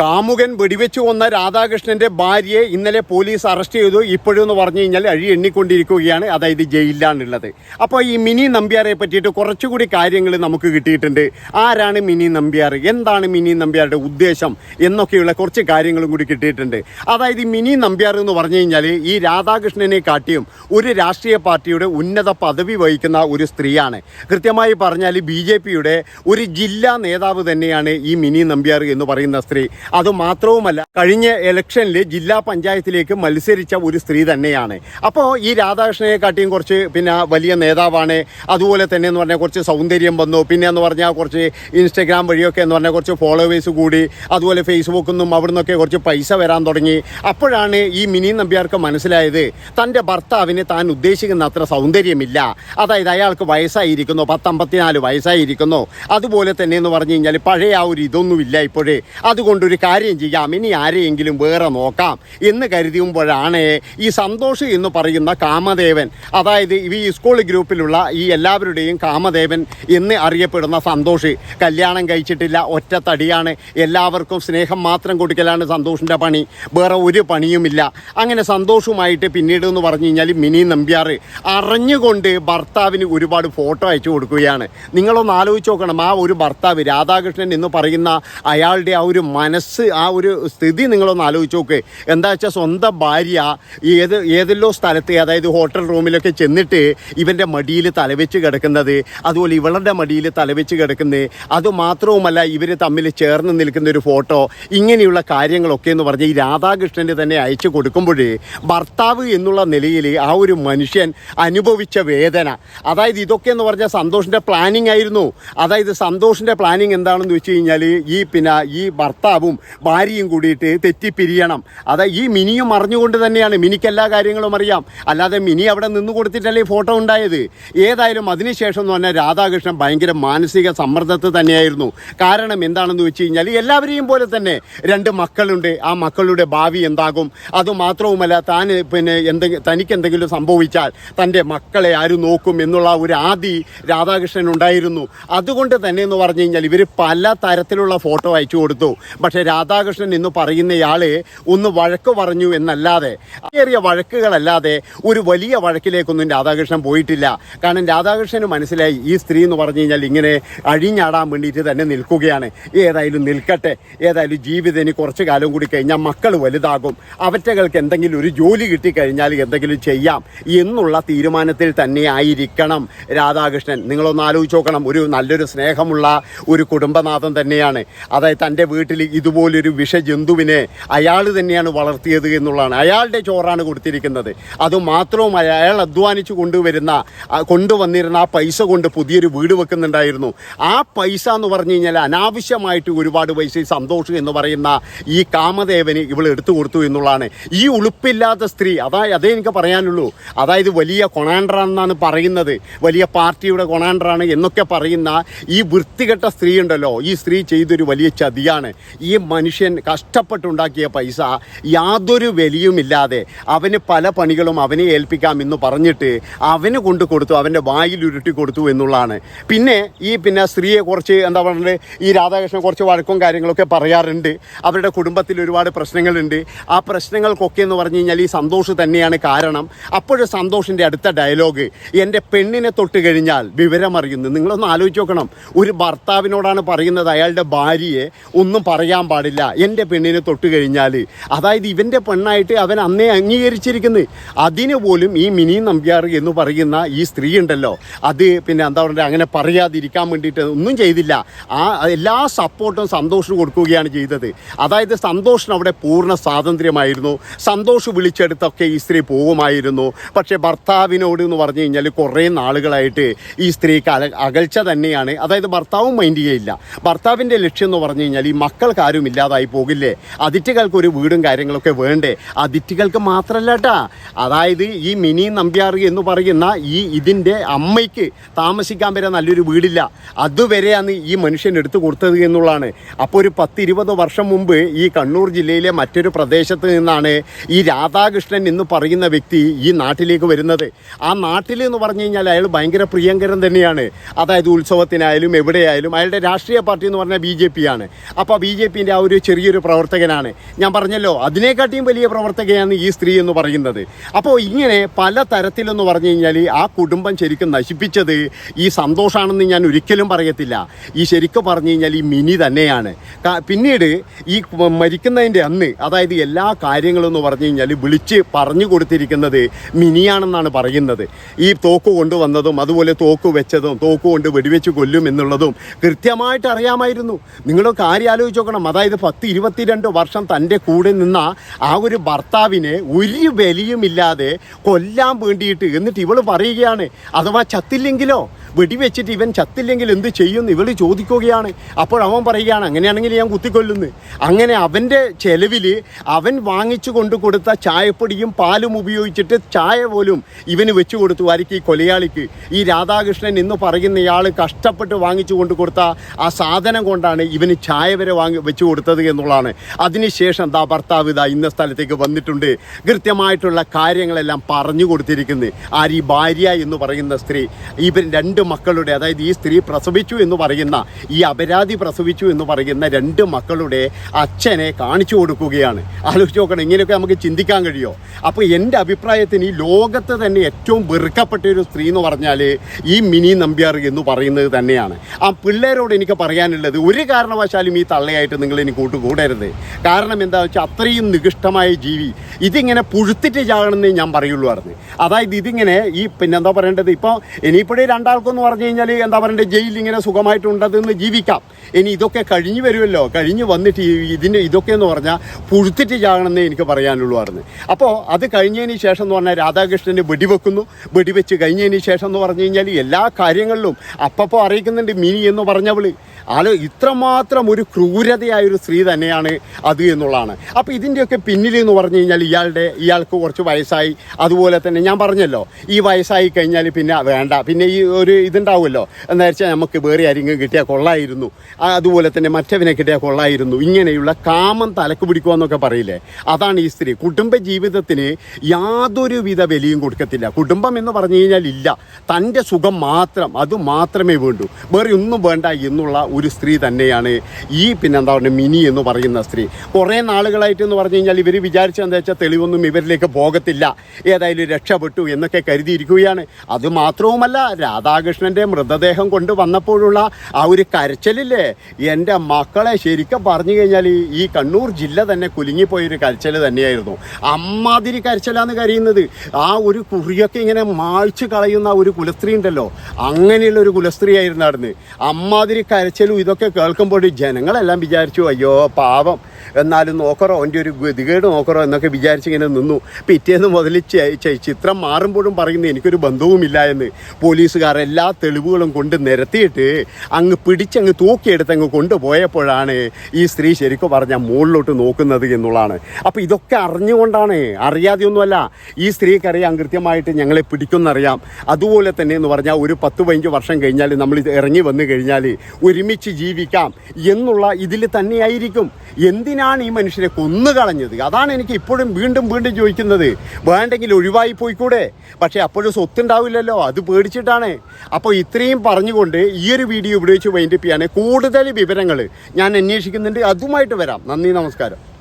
കാമുകൻ വെടിവെച്ചു കൊന്ന രാധാകൃഷ്ണന്റെ ഭാര്യയെ ഇന്നലെ പോലീസ് അറസ്റ്റ് ചെയ്തു. ഇപ്പോഴും എന്ന് പറഞ്ഞു കഴിഞ്ഞാൽ അഴി എണ്ണിക്കൊണ്ടിരിക്കുകയാണ്. അതായത് ജയിലിലാണുള്ളത്. അപ്പോൾ ഈ മിനി നമ്പ്യാരെ പറ്റിയിട്ട് കുറച്ചുകൂടി കാര്യങ്ങൾ നമുക്ക് കിട്ടിയിട്ടുണ്ട്. ആരാണ് മിനി നമ്പ്യാർ? എന്താണ് മിനി നമ്പ്യാരുടെ ഉദ്ദേശം? എന്നൊക്കെയുള്ള കുറച്ച് കാര്യങ്ങളും കൂടി കിട്ടിയിട്ടുണ്ട്. അതായത് മിനി നമ്പ്യാർ എന്ന് പറഞ്ഞു കഴിഞ്ഞാൽ ഈ രാധാകൃഷ്ണനെ കാട്ടിയും ഒരു രാഷ്ട്രീയ പാർട്ടിയുടെ ഉന്നത പദവി വഹിക്കുന്ന ഒരു സ്ത്രീയാണ്. കൃത്യമായി പറഞ്ഞാൽ ബി ഒരു ജില്ലാ നേതാവ് തന്നെയാണ് ഈ മിനി നമ്പ്യാർ എന്ന് പറയുന്ന സ്ത്രീ. അത് മാത്രവുമല്ല കഴിഞ്ഞ ഇലക്ഷനിൽ ജില്ലാ പഞ്ചായത്തിലേക്ക് മത്സരിച്ച ഒരു സ്ത്രീ തന്നെയാണ്. അപ്പോൾ ഈ രാധാകൃഷ്ണനെ കാട്ടിയും കുറച്ച് പിന്നെ വലിയ നേതാവാണ്. അതുപോലെ തന്നെ എന്ന് പറഞ്ഞാൽ കുറച്ച് സൗന്ദര്യം വന്നു. പിന്നെ എന്ന് പറഞ്ഞാൽ കുറച്ച് ഇൻസ്റ്റഗ്രാം വഴിയൊക്കെ എന്ന് പറഞ്ഞാൽ കുറച്ച് ഫോളോവേഴ്സ് കൂടി. അതുപോലെ ഫേസ്ബുക്കിൽ നിന്നും അവിടെ നിന്നൊക്കെ കുറച്ച് പൈസ വരാൻ തുടങ്ങി. അപ്പോഴാണ് ഈ മിനി നമ്പ്യാർക്ക് മനസ്സിലായത് തന്റെ ഭർത്താവിന് താൻ ഉദ്ദേശിക്കുന്ന അത്ര സൗന്ദര്യമില്ല. അതായത് അയാൾക്ക് വയസ്സായിരിക്കുന്നു പത്തമ്പത്തിനാല് വയസ്സായിരിക്കുന്നു. അതുപോലെ തന്നെ എന്ന് പറഞ്ഞു കഴിഞ്ഞാൽ പഴയ ആ ഒരു ഇതൊന്നുമില്ല ഇപ്പോഴേ. അതുകൊണ്ടൊരു കാര്യം ചെയ്യാം. ഇനി ആരെയെങ്കിലും വേറെ നോക്കാം എന്ന് കരുതിയുമ്പോഴാണ് ഈ സന്തോഷ് എന്ന് പറയുന്ന കാമദേവൻ. അതായത് ഈ സ്കൂൾ ഗ്രൂപ്പിലുള്ള ഈ എല്ലാവരുടെയും കാമദേവൻ എന്ന് അറിയപ്പെടുന്ന സന്തോഷ്. കല്യാണം കഴിച്ചിട്ടില്ല ഒറ്റത്തടിയാണ്. എല്ലാവർക്കും സ്നേഹം മാത്രം കൊടുക്കലാണ് സന്തോഷിന്റെ പണി. വേറെ ഒരു പണിയുമില്ല. അങ്ങനെ സന്തോഷവുമായിട്ട് പിന്നീട് എന്ന് പറഞ്ഞു കഴിഞ്ഞാൽ മിനി നമ്പ്യാർ അറിഞ്ഞുകൊണ്ട് ഭർത്താവിന് ഒരുപാട് ഫോട്ടോ അയച്ചു കൊടുക്കുകയാണ്. നിങ്ങളൊന്ന് ആലോചിച്ച് നോക്കണം. ആ ഒരു ഭർത്താവ് രാധാകൃഷ്ണൻ എന്ന് പറയുന്ന അയാളുടെ ആ ഒരു മനസ്സ് ആ ഒരു സ്ഥിതി നിങ്ങളൊന്ന് ആലോചിച്ച് നോക്ക്. എന്താ വെച്ചാൽ സ്വന്തം ഭാര്യ ഏത് ഏതെല്ലോ സ്ഥലത്ത് അതായത് ഹോട്ടൽ റൂമിലൊക്കെ ചെന്നിട്ട് ഇവന്റെ മടിയിൽ തലവെച്ച് കിടക്കുന്നത് അതുപോലെ ഇവളുടെ മടിയിൽ തലവെച്ച് കിടക്കുന്നത് അതുമാത്രവുമല്ല ഇവർ തമ്മിൽ ചേർന്ന് നിൽക്കുന്ന ഒരു ഫോട്ടോ ഇങ്ങനെയുള്ള കാര്യങ്ങളൊക്കെ എന്ന് പറഞ്ഞ് ഈ രാധാകൃഷ്ണന്റെ തന്നെ അയച്ചു കൊടുക്കുമ്പോൾ ഭർത്താവ് എന്നുള്ള നിലയിൽ ആ ഒരു മനുഷ്യൻ അനുഭവിച്ച വേദന. അതായത് ഇതൊക്കെ എന്ന് പറഞ്ഞാൽ സന്തോഷിന്റെ പ്ലാനിങ് ആയിരുന്നു. അതായത് സന്തോഷിന്റെ പ്ലാനിങ് എന്താണെന്ന് വെച്ച് കഴിഞ്ഞാൽ ഈ പിന്നെ ഈ ഭർത്താവും ഭാര്യയും കൂടിയിട്ട് തെറ്റിപ്പിരിയണം. അത് ഈ മിനിയും അറിഞ്ഞുകൊണ്ട് തന്നെയാണ്. മിനിക്ക് എല്ലാ കാര്യങ്ങളും അറിയാം. അല്ലാതെ മിനി അവിടെ നിന്ന് കൊടുത്തിട്ടല്ലേ ഫോട്ടോ ഉണ്ടായത്. ഏതായാലും അതിനുശേഷം എന്ന് പറഞ്ഞാൽ രാധാകൃഷ്ണൻ ഭയങ്കര മാനസിക സമ്മർദ്ദത്തിൽ തന്നെയായിരുന്നു. കാരണം എന്താണെന്ന് വെച്ച് കഴിഞ്ഞാൽ എല്ലാവരെയും പോലെ തന്നെ രണ്ട് മക്കളുണ്ട്. ആ മക്കളുടെ ഭാവി എന്താകും? അതുമാത്രവുമല്ല താൻ പിന്നെ എന്തെങ്കിലും തനിക്ക് എന്തെങ്കിലും സംഭവിച്ചാൽ തന്റെ മക്കളെ ആര് നോക്കും എന്നുള്ള ഒരു ആദി രാധാകൃഷ്ണൻ ഉണ്ടായിരുന്നു. അതുകൊണ്ട് തന്നെ എന്ന് പറഞ്ഞു കഴിഞ്ഞാൽ ഇവർ പല തരത്തിലുള്ള ഫോട്ടോ അയച്ചു കൊടുത്തു. പക്ഷേ രാധാകൃഷ്ണൻ എന്ന് പറയുന്നയാൾ ഒന്ന് വഴക്ക് പറഞ്ഞു എന്നല്ലാതെ ഏറിയ വഴക്കുകളല്ലാതെ ഒരു വലിയ വഴക്കിലേക്കൊന്നും രാധാകൃഷ്ണൻ പോയിട്ടില്ല. കാരണം രാധാകൃഷ്ണന് മനസ്സിലായി ഈ സ്ത്രീ എന്ന് പറഞ്ഞു കഴിഞ്ഞാൽ ഇങ്ങനെ അഴിഞ്ഞാടാൻ വേണ്ടിയിട്ട് തന്നെ നിൽക്കുകയാണ്. ഏതായാലും നിൽക്കട്ടെ. ഏതായാലും ജീവിതം ഇനി കുറച്ച് കാലം കൂടി കഴിഞ്ഞാൽ മക്കൾ വലുതാകും. അവറ്റകൾക്ക് എന്തെങ്കിലും ഒരു ജോലി കിട്ടിക്കഴിഞ്ഞാൽ എന്തെങ്കിലും ചെയ്യാം എന്നുള്ള തീരുമാനത്തിൽ തന്നെ ആയിരിക്കണം രാധാകൃഷ്ണൻ. നിങ്ങളൊന്ന് ആലോചിച്ച് നോക്കണം. ഒരു നല്ലൊരു സ്നേഹമുള്ള ഒരു കുടുംബനാഥൻ തന്നെയാണ്. അതായത് തന്റെ വീട്ടിൽ ഇതുപോലൊരു വിഷജന്തുവിനെ അയാൾ തന്നെയാണ് വളർത്തിയത് എന്നുള്ളതാണ്. അയാളുടെ ചോറാണ് കൊടുത്തിരിക്കുന്നത്. അതുമാത്രവും അയാൾ അധ്വാനിച്ച് കൊണ്ടുവരുന്ന കൊണ്ടുവന്നിരുന്ന ആ പൈസ കൊണ്ട് പുതിയൊരു വീട് വെക്കുന്നുണ്ടായിരുന്നു. ആ പൈസ എന്ന് പറഞ്ഞു കഴിഞ്ഞാൽ അനാവശ്യമായിട്ട് ഒരുപാട് പൈസ ഈ സന്തോഷം എന്ന് പറയുന്ന ഈ കാമദേവന് ഇവൾ എടുത്തു കൊടുത്തു എന്നുള്ളതാണ്. ഈ ഉളുപ്പില്ലാത്ത സ്ത്രീ അതായത് അതേ എനിക്ക് പറയാനുള്ളൂ. അതായത് വലിയ കൊണാണ്ടറാണെന്നാണ് പറയുന്നത്. വലിയ പാർട്ടിയുടെ കൊണാണ്ടറാണ് എന്നൊക്കെ പറയുന്ന ഈ വൃത്തികെട്ട സ്ത്രീ ഉണ്ടല്ലോ. ഈ സ്ത്രീ ചെയ്തൊരു വലിയ ചതിയാണ്. ഈ മനുഷ്യൻ കഷ്ടപ്പെട്ടുണ്ടാക്കിയ പൈസ യാതൊരു വിലയുമില്ലാതെ അവന് പല പണികളും അവനെ ഏൽപ്പിക്കാം എന്ന് പറഞ്ഞിട്ട് അവന് കൊണ്ട് കൊടുത്തു അവന്റെ വായിൽ ഉരുട്ടി കൊടുത്തു എന്നുള്ളതാണ്. പിന്നെ ഈ പിന്നെ സ്ത്രീയെ കുറച്ച് എന്താ പറയുന്നത് ഈ രാധാകൃഷ്ണൻ കുറച്ച് വഴക്കും കാര്യങ്ങളൊക്കെ പറയാറുണ്ട്. അവരുടെ കുടുംബത്തിൽ ഒരുപാട് പ്രശ്നങ്ങളുണ്ട്. ആ പ്രശ്നങ്ങൾക്കൊക്കെ എന്ന് പറഞ്ഞു കഴിഞ്ഞാൽ ഈ സന്തോഷ് തന്നെയാണ് കാരണം. അപ്പോഴും സന്തോഷിന്റെ അടുത്ത ഡയലോഗ് എന്റെ പെണ്ണിനെ തൊട്ട് കഴിഞ്ഞാൽ വിവരമറിയുന്നു. നിങ്ങളൊന്ന് ആലോചിച്ച് നോക്കണം. ഒരു ഭർത്താവിനോടാണ് പറയുന്നത് അയാളുടെ ഭാര്യയെ ഒന്നും പറയാൻ പാടില്ല. എന്റെ പെണ്ണിനെ തൊട്ട് കഴിഞ്ഞാൽ അതായത് ഇവന്റെ പെണ്ണായിട്ട് അവൻ അന്നേ അംഗീകരിച്ചിരിക്കുന്നത് അതിന് പോലും ഈ മിനി നമ്പ്യാർ എന്ന് പറയുന്ന ഈ സ്ത്രീ ഉണ്ടല്ലോ. അത് പിന്നെ എന്താ പറയുക അങ്ങനെ പറയാതിരിക്കാൻ വേണ്ടിയിട്ട് ഒന്നും ചെയ്തില്ല. ആ എല്ലാ സപ്പോർട്ടും സന്തോഷം കൊടുക്കുകയാണ് ചെയ്തത്. അതായത് സന്തോഷം അവിടെ പൂർണ സ്വാതന്ത്ര്യമായിരുന്നു. സന്തോഷ് വിളിച്ചെടുത്തൊക്കെ ഈ സ്ത്രീ പോകുമായിരുന്നു. പക്ഷേ ഭർത്താവിനോട് എന്ന് പറഞ്ഞു കഴിഞ്ഞാൽ കുറേ നാളുകളായിട്ട് ഈ സ്ത്രീക്ക് അകൽച്ച തന്നെയാണ്. അതായത് ഭർത്താവും മൈൻഡ് ചെയ്യില്ല ഭർത്താവിന്റെ ലക്ഷ്യം എന്ന് പറഞ്ഞു കഴിഞ്ഞാൽ ഈ മക്കൾക്ക് ആരും ഇല്ലാതായി പോകില്ലേ? അതിറ്റുകൾക്ക് ഒരു വീടും കാര്യങ്ങളൊക്കെ വേണ്ടേ? അതിറ്റുകൾക്ക് മാത്രമല്ല കേട്ടാ അതായത് ഈ മിനി നമ്പ്യാർ എന്ന് പറയുന്ന ഈ ഇതിന്റെ അമ്മയ്ക്ക് താമസിക്കാൻ വരെ നല്ലൊരു വീടില്ല. അതുവരെയാണ് ഈ മനുഷ്യൻ എടുത്തു കൊടുത്തത് എന്നുള്ളതാണ്. അപ്പോൾ ഒരു പത്തിരുപത് വർഷം മുമ്പ് ഈ കണ്ണൂർ ജില്ലയിലെ മറ്റൊരു പ്രദേശത്ത് നിന്നാണ് ഈ രാധാകൃഷ്ണൻ എന്ന് പറയുന്ന വ്യക്തി ഈ നാട്ടിലേക്ക് വരുന്നത്. ആ നാട്ടിൽ എന്ന് പറഞ്ഞു കഴിഞ്ഞാൽ അയാൾ ഭയങ്കര പ്രിയങ്കരൻ തന്നെയാണ്. അതായത് ഉത്സവത്തിനായാലും എവിടെയായാലും അയാളുടെ രാഷ്ട്രീയ പാർട്ടി എന്ന് പറഞ്ഞാൽ ബി ജെ പി ആണ്. അപ്പോൾ ബി ജെ പി പാർട്ടിന്റെ ആ ഒരു ചെറിയൊരു പ്രവർത്തകനാണ്. ഞാൻ പറഞ്ഞല്ലോ അതിനെക്കാട്ടിയും വലിയ പ്രവർത്തകയാണ് ഈ സ്ത്രീ എന്ന് പറയുന്നത്. അപ്പോൾ ഇങ്ങനെ പല തരത്തിലെന്ന് പറഞ്ഞു കഴിഞ്ഞാൽ ആ കുടുംബം ശരിക്കും നശിപ്പിച്ചത് ഈ സന്തോഷാണെന്ന് ഞാൻ ഒരിക്കലും പറയത്തില്ല. ഈ ശരിക്കും പറഞ്ഞു കഴിഞ്ഞാൽ ഈ മിനി തന്നെയാണ്. പിന്നീട് ഈ മരിക്കുന്നതിന്റെ അന്ന് അതായത് എല്ലാ കാര്യങ്ങളും എന്ന് പറഞ്ഞു കഴിഞ്ഞാൽ വിളിച്ച് പറഞ്ഞു കൊടുത്തിരിക്കുന്നത് മിനിയാണെന്നാണ് പറയുന്നത്. ഈ തോക്ക് കൊണ്ടുവന്നതും അതുപോലെ തോക്ക് വെച്ചതും തോക്ക് കൊണ്ട് വെടിവെച്ച് കൊല്ലും എന്നുള്ളതും കൃത്യമായിട്ട് അറിയാമായിരുന്നു. നിങ്ങളൊക്കെ ആലോചിച്ച് നോക്കണം. അതായത് പത്ത് ഇരുപത്തിരണ്ട് വർഷം തന്റെ കൂടെ നിന്ന ആ ഒരു ഭർത്താവിനെ ഒരു ബലിയുമില്ലാതെ കൊല്ലാൻ വേണ്ടിയിട്ട് എന്നിട്ട് ഇവൾ പറയുകയാണ് അഥവാ ചത്തില്ലെങ്കിലോ? വെടിവെച്ചിട്ട് ഇവൻ ചത്തില്ലെങ്കിൽ എന്ത് ചെയ്യുമെന്ന് ഇവൾ ചോദിക്കുകയാണ്. അപ്പോൾ അവൻ പറയുകയാണ് അങ്ങനെയാണെങ്കിൽ ഞാൻ കുത്തിക്കൊല്ലുന്നു. അങ്ങനെ അവന്റെ ചെലവിൽ അവൻ വാങ്ങിച്ചു കൊണ്ട് കൊടുത്ത ചായപ്പൊടിയും പാലും ഉപയോഗിച്ചിട്ട് ചായ പോലും ഇവന് വെച്ചു കൊടുത്തു ആർക്ക് ഈ കൊലയാളിക്ക്. ഈ രാധാകൃഷ്ണൻ എന്ന് പറയുന്ന ഇയാൾ കഷ്ടപ്പെട്ട് വാങ്ങിച്ചു കൊണ്ട് കൊടുത്ത ആ സാധനം കൊണ്ടാണ് ഇവന് ചായ വരെ വാങ്ങി വെച്ചു കൊടുത്തത് എന്നുള്ളതാണ്. അതിനുശേഷം ദാ ഭർത്താവ് ഇതാ ഇന്ന സ്ഥലത്തേക്ക് വന്നിട്ടുണ്ട്. കൃത്യമായിട്ടുള്ള കാര്യങ്ങളെല്ലാം പറഞ്ഞു കൊടുത്തിരിക്കുന്നത് ആര് ഈ ഭാര്യ എന്ന് പറയുന്ന സ്ത്രീ ഇവൻ രണ്ട് മക്കളുടെ അതായത് ഈ സ്ത്രീ പ്രസവിച്ചു എന്ന് പറയുന്ന ഈ അപരാധി പ്രസവിച്ചു എന്ന് പറയുന്ന രണ്ട് മക്കളുടെ അച്ഛനെ കാണിച്ചു കൊടുക്കുകയാണ്. ആലോചിച്ച് നോക്കണം ഇങ്ങനെയൊക്കെ നമുക്ക് ചിന്തിക്കാൻ കഴിയുമോ അപ്പോൾ എന്റെ അഭിപ്രായത്തിന് ഈ ലോകത്ത് തന്നെ ഏറ്റവും വെറുക്കപ്പെട്ട ഒരു സ്ത്രീ എന്ന് പറഞ്ഞാൽ ഈ മിനി നമ്പ്യാർ എന്ന് പറയുന്നത് തന്നെയാണ്. ആ പിള്ളേരോട് എനിക്ക് പറയാനുള്ളത് ഒരു കാരണവശാലും ഈ തള്ളയായിട്ട് നിങ്ങൾ എനിക്ക് കൂട്ടുകൂടരുത്. കാരണം എന്താ വെച്ചാൽ അത്രയും നികൃഷ്ടമായ ജീവി. ഇതിങ്ങനെ പുഴുത്തിട്ട് ചാകണമെന്നേ ഞാൻ പറയുള്ളൂ അതായത് ഇതിങ്ങനെ ഈ പിന്നെ എന്താ പറയേണ്ടത്? ഇപ്പോൾ ഇനിയിപ്പോഴേ രണ്ടാൾക്കെന്ന് പറഞ്ഞു കഴിഞ്ഞാൽ എന്താ പറയണ്ടേ ജയിലിൽ ഇങ്ങനെ സുഖമായിട്ടുണ്ടെന്ന് ജീവിക്കാം. ഇനി ഇതൊക്കെ കഴിഞ്ഞു വരുമല്ലോ. കഴിഞ്ഞ് വന്നിട്ട് ഇതിന്റെ ഇതൊക്കെ എന്ന് പറഞ്ഞാൽ പുഴുത്തിട്ട് ചാകണമെന്നേ എനിക്ക് പറയാനുള്ളൂ പറഞ്ഞു അപ്പോൾ അത് കഴിഞ്ഞതിന് ശേഷം എന്ന് പറഞ്ഞാൽ രാധാകൃഷ്ണന് വെടിവെക്കുന്നു. വെടിവെച്ച് കഴിഞ്ഞതിന് ശേഷം എന്ന് പറഞ്ഞു കഴിഞ്ഞാൽ എല്ലാ കാര്യങ്ങളിലും അപ്പപ്പോൾ അറിയിക്കുന്നുണ്ട് മിനി എന്ന് പറഞ്ഞവൾ. ആൾ ഇത്രമാത്രം ഒരു ക്രൂരതയായ ഒരു സ്ത്രീ തന്നെയാണ് അത് എന്നുള്ളതാണ്. അപ്പോൾ ഇതിന്റെയൊക്കെ പിന്നിൽ എന്ന് പറഞ്ഞു കഴിഞ്ഞാൽ ഇയാളുടെ ഇയാൾക്ക് കുറച്ച് വയസ്സായി. അതുപോലെ തന്നെ ഞാൻ പറഞ്ഞല്ലോ ഈ വയസ്സായി കഴിഞ്ഞാൽ പിന്നെ വേണ്ട. പിന്നെ ഈ ഒരു ഇതുണ്ടാവുമല്ലോ. എന്താ വെച്ചാൽ നമുക്ക് വേറെ ആരെങ്കിലും കിട്ടിയാൽ കൊള്ളായിരുന്നു. അതുപോലെ തന്നെ മറ്റവനെ കിട്ടിയാൽ കൊള്ളായിരുന്നു. ഇങ്ങനെയുള്ള കാമം തലക്ക് പിടിക്കുമെന്നൊക്കെ പറയില്ലേ? അതാണ് ഈ സ്ത്രീ. കുടുംബ ജീവിതത്തിന് യാതൊരു വിധ വിലയും കൊടുക്കത്തില്ല. കുടുംബം എന്ന് പറഞ്ഞു കഴിഞ്ഞാൽ ഇല്ല. തന്റെ സുഖം മാത്രം അത് മാത്രമേ വേണ്ടൂ. വേറെ ഒന്നും വേണ്ട എന്നുള്ള ഒരു സ്ത്രീ തന്നെയാണ് ഈ പിന്നെ എന്താ പറയുക മിനി എന്ന് പറയുന്ന സ്ത്രീ. കുറേ നാളുകളായിട്ട് എന്ന് പറഞ്ഞു കഴിഞ്ഞാൽ ഇവർ വിചാരിച്ച എന്താ വെച്ചാൽ തെളിവൊന്നും ഇവരിലേക്ക് പോകത്തില്ല. ഏതായാലും രക്ഷപ്പെട്ടു എന്നൊക്കെ കരുതിയിരിക്കുകയാണ്. അതുമാത്രവുമല്ല രാധാകൃഷ്ണന്റെ മൃതദേഹം കൊണ്ട് വന്നപ്പോഴുള്ള ആ ഒരു കരച്ചിലില്ലേ? എന്റെ മക്കളെ ശരിക്കും പറഞ്ഞു കഴിഞ്ഞാൽ ഈ- കണ്ണൂർ ജില്ല തന്നെ കുലുങ്ങിപ്പോയൊരു കരച്ചിൽ തന്നെയായിരുന്നു. അമ്മാതിരി കരച്ചലാന്ന് കരയുന്നത്. ആ ഒരു കുറിയൊക്കെ ഇങ്ങനെ മായ്ച്ചു കളയുന്ന ഒരു കുലസ്ത്രീ ഉണ്ടല്ലോ. അങ്ങനെയുള്ള ഒരു കുലസ്ത്രീ ആയിരുന്നു അമ്മാതിരി കരച്ചിലും ഇതൊക്കെ കേൾക്കുമ്പോൾ ജനങ്ങളെല്ലാം വിചാരിച്ചു അയ്യോ പാവം. എന്നാലും നോക്കറോ എന്റെ ഒരു ഗതികേട് നോക്കറോ എന്നൊക്കെ വിചാരിച്ചിങ്ങനെ നിന്നു. പിറ്റേന്ന് മുതൽ ചിത്രം മാറുമ്പോഴും പറയുന്നത് എനിക്കൊരു ബന്ധവുമില്ല എന്ന്. പോലീസുകാർ എല്ലാ തെളിവുകളും കൊണ്ട് നിരത്തിയിട്ട് അങ്ങ് പിടിച്ചങ്ങ് തൂക്കിയെടുത്ത് അങ്ങ് കൊണ്ടുപോയപ്പോഴാണ് ഈ സ്ത്രീ ശരിക്കും പറഞ്ഞാൽ മുകളിലോട്ട് നോക്കുന്നത് എന്നുള്ളതാണ്. അപ്പോൾ ഇതൊക്കെ അറിഞ്ഞുകൊണ്ടാണ് അറിയാതെയൊന്നുമല്ല ഈ സ്ത്രീക്കറിയാം കൃത്യമായിട്ട് ഞങ്ങളെ പിടിക്കുമെന്നറിയാം. അതുപോലെ തന്നെ എന്ന് പറഞ്ഞാൽ ഒരു പത്ത് പതിനഞ്ച് വർഷം കഴിഞ്ഞാൽ നമ്മൾ ഇറങ്ങി വന്നു കഴിഞ്ഞാൽ ഒരുമിച്ച് ജീവിക്കാം എന്നുള്ള ഇതിൽ തന്നെയായിരിക്കും. എന്തിനാണ് ഈ മനുഷ്യരെ കൊന്നുകളഞ്ഞത്? അതാണ് എനിക്ക് ഇപ്പോഴും വീണ്ടും വീണ്ടും ചോദിക്കുന്നത്. വേണ്ടെങ്കിൽ ഒഴിവായി പോയിക്കൂടെ? പക്ഷേ അപ്പോഴും സ്വത്തുണ്ടാവില്ലല്ലോ. അത് പേടിച്ചിട്ടാണ്. അപ്പോൾ ഇത്രയും പറഞ്ഞുകൊണ്ട് ഈ ഒരു വീഡിയോ ഇവിടെ വെച്ച് വൈൻഡപ്പ് ചെയ്യാണ് കൂടുതൽ വിവരങ്ങൾ ഞാൻ അന്വേഷിക്കുന്നുണ്ട്. അതുമായിട്ട് വരാം. നന്ദി നമസ്കാരം.